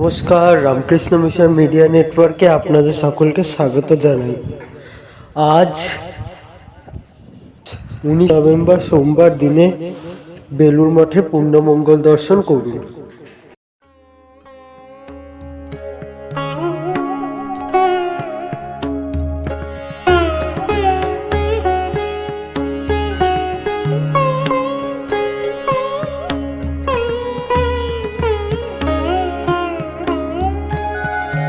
নমস্কার, Ramakrishna mission media নেটওয়ার্কে আপনাদের সকলকে স্বাগত জানাই। আজ উনিশ নভেম্বর সোমবার দিনে বেলুর মঠে পূর্ণমঙ্গল দর্শন করুন।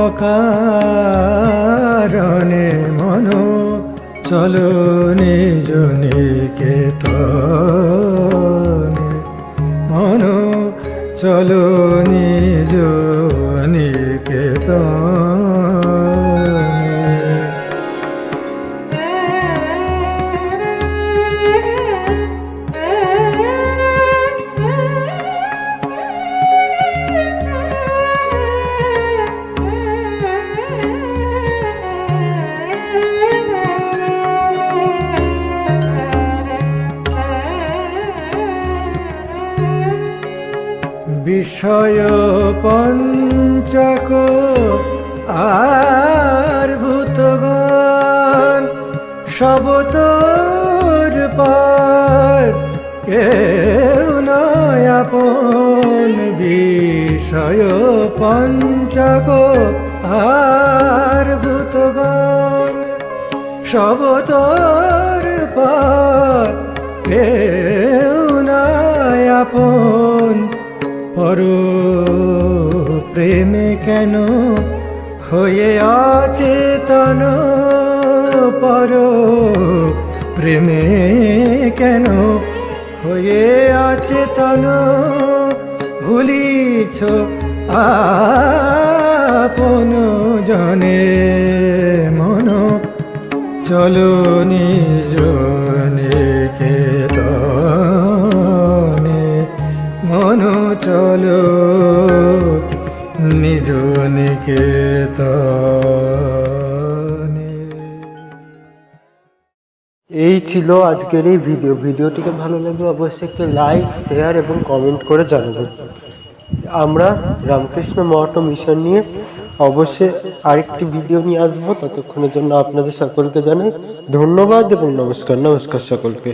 অকারণে মন চলো নিজ নিকেতনে। মন চলো নিজ নিকেতনে। বিষয় পঞ্চক আর ভূতগণ সব তোর পার কেউ বিষয় পঞ্চক আর ভূতগণ সব তোর পার কেউ নয় আপন পর প্রেমে কেন হয়ে অচেতন পর প্রেমে কেন হয়ে অচেতন ভুলিছ আপন জনে মন চলো চলো নিজ নিকেতনে এই ছিল আজকের এই ভিডিও। ভিডিওটিকে ভালো লাগলে অবশ্যই একটি লাইক, শেয়ার এবং কমেন্ট করে জানাবেন। আমরা রামকৃষ্ণ মঠ মিশন নিয়ে অবশ্যই আরেকটি ভিডিও নিয়ে আসব। ততক্ষণের জন্য আপনাদের সকলকে জানাই ধন্যবাদ এবং নমস্কার। নমস্কার সকলকে।